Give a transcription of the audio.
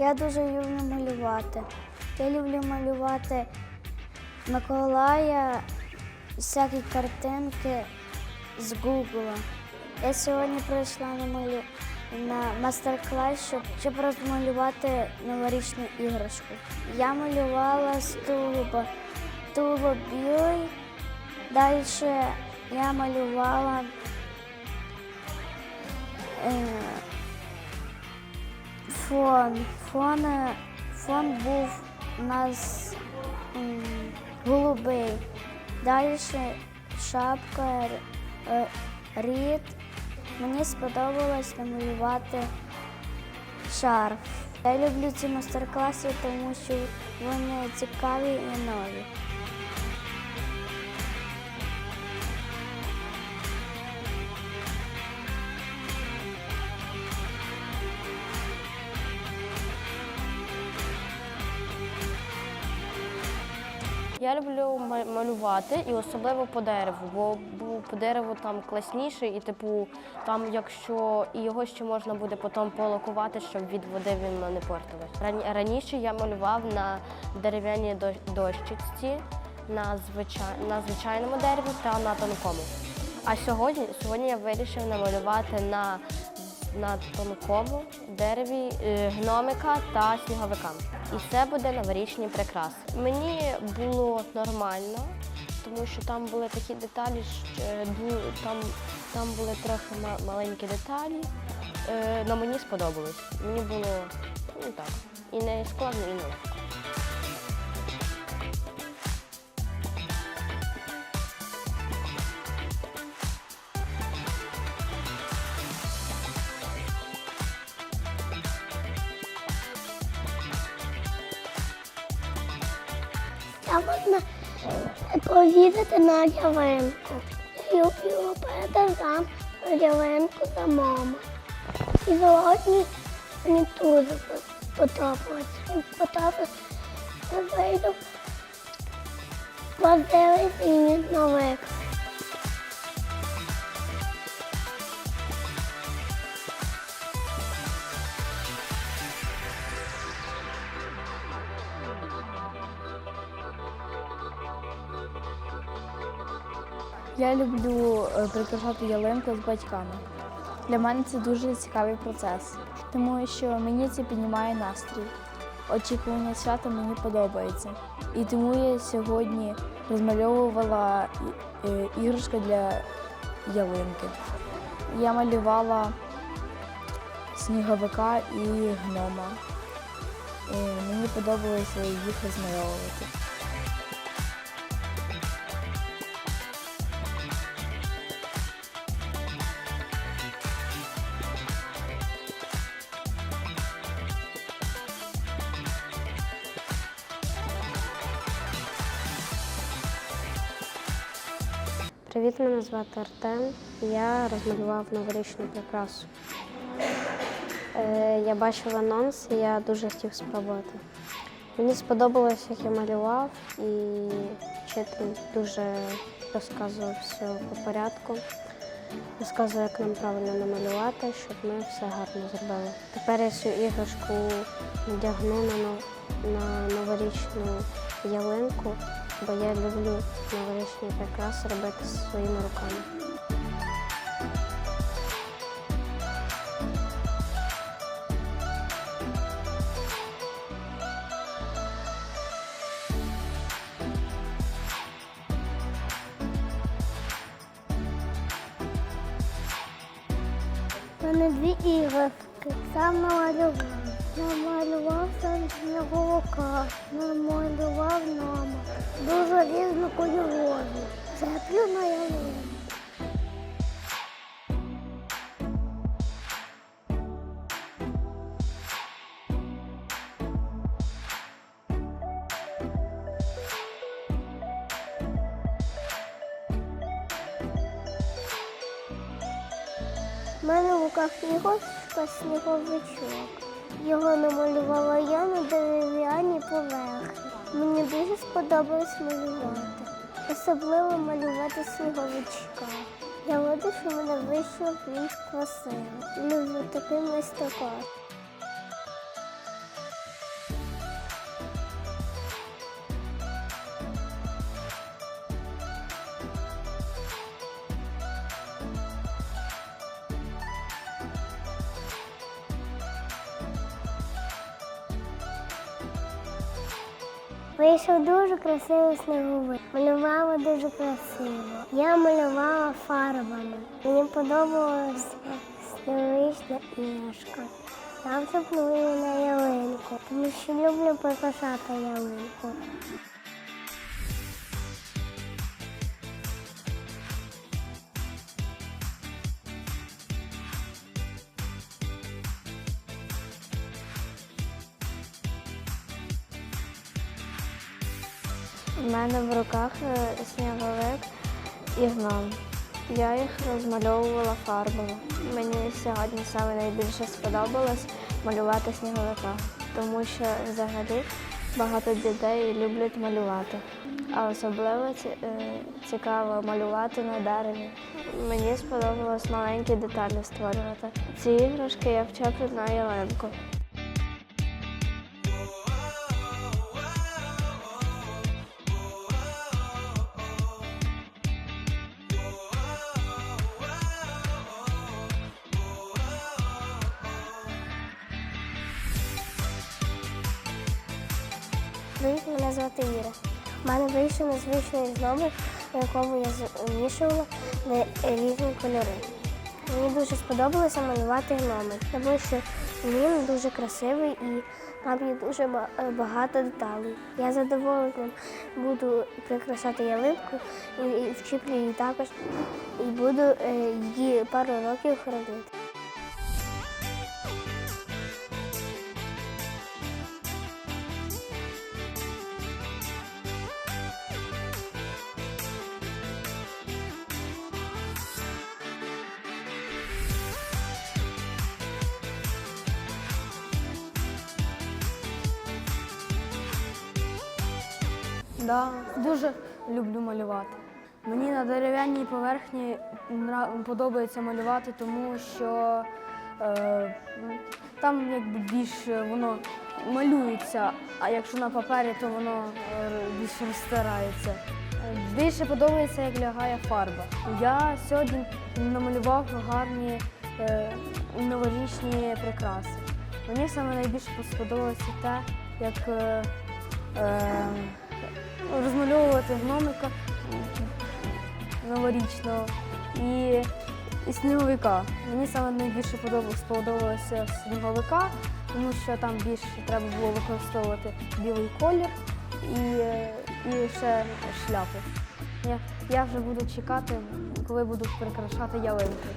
Я дуже люблю малювати. Я люблю малювати Миколая, всякі картинки з Гугла. Я сьогодні прийшла на малю... на мастер-клас, щоб, щоб розмалювати новорічну іграшку. Я малювала з тулуба. Тулуб білий. Далі я малювала е, фон. Фон, е, фон був у нас м, голубий. Далі шапка, е, рід. Мені сподобалось намалювати шарф. Я люблю ці майстер-класи, тому що вони цікаві і нові. Я люблю малювати і особливо по дереву, бо, по дереву там класніше, і типу там, якщо і його ще можна буде потім полакувати, щоб від води він не портилось. Раніше я малював на дерев'яній до- дощечці, на, звичай, на звичайному дереві та на тонкому. А сьогодні, сьогодні я вирішив намалювати на, на тонкому дереві е, гномика та сніговика. І це буде новорічний прикраси. Мені було нормально, тому що там були такі деталі, що е, там, там були трохи маленькі деталі. Е, але мені сподобалось. Мені було ну, так. І не складно, і не легко. Я можна повідати на ялинку. Я люблю перед сам ялинку за маму. І сьогодні мені дуже сподобалось. Він сподобалось, я вийду подивитися і нових. Я люблю е, прикрашати ялинку з батьками. Для мене це дуже цікавий процес, тому що мені це піднімає настрій. Очікування свята мені подобається. І тому я сьогодні розмальовувала і- е, для ялинки. Я малювала сніговика і гнома. Е, Мені подобалося їх розмальовувати. Привіт, мене звати Артем. Я розмалював новорічну прикрасу. Е, я бачив анонс і я дуже хотів спробувати. Мені сподобалось, як я малював, і вчитель дуже розказував все по порядку. Розказував, як нам правильно намалювати, щоб ми все гарно зробили. Тепер я цю іграшку надягну на, на новорічну ялинку, бо я люблю новорічні прикраси робити своїми руками. У мене дві іграшки. Сам намалював. Намалював сам сніговика, намалював Дуже різнокольорові. Цеплю на ялинку. У мене в руках іграшка сніговичок. Його намалювала я на дерев'яній поверхні. Мені дуже сподобалось малювати. Особливо малювати сніговичка. Я рада, що мене вийшло він красиво. Люблю такий майстер-клас. Вийшов дуже красивий сніговик. Малювала дуже красиво. Я малювала фарбами. Мені подобалася сніговична іграшка. Я вцепнула на ялинку, тому що люблю прикрашати ялинку. У мене в руках е, сніговик і гном. Я їх розмальовувала фарбами. Мені сьогодні саме найбільше сподобалось малювати сніговика, тому що взагалі багато дітей люблять малювати. А особливо е, цікаво малювати на дереві. Мені сподобалось маленькі деталі створювати. Ці іграшки я вчеплю на ялинку. Привіт, мене звати Іра. У мене вийшов незвичний номер, на якому я змішувала різні кольори. Мені дуже сподобалося малювати гноми, тому що він дуже красивий і там є дуже е, багато деталей. Я задоволенням буду прикрашати ялинку і, і вчіплю її також і буду е, її пару років хранити. Да, дуже люблю малювати. Мені на дерев'яній поверхні подобається малювати, тому що е, там якби більше воно малюється, а якщо на папері, то воно е, більш розтирається. Е, Більше подобається, як лягає фарба. Я сьогодні намалював гарні е, новорічні прикраси. Мені саме найбільше сподобалося те, як е, е, гномика новорічного і, і сніговика. Мені саме найбільше подобалося, сподобалося сніговика, тому що там більше треба було використовувати білий колір і, і ще шляпу. Я, я вже буду чекати, коли буду прикрашати ялинку.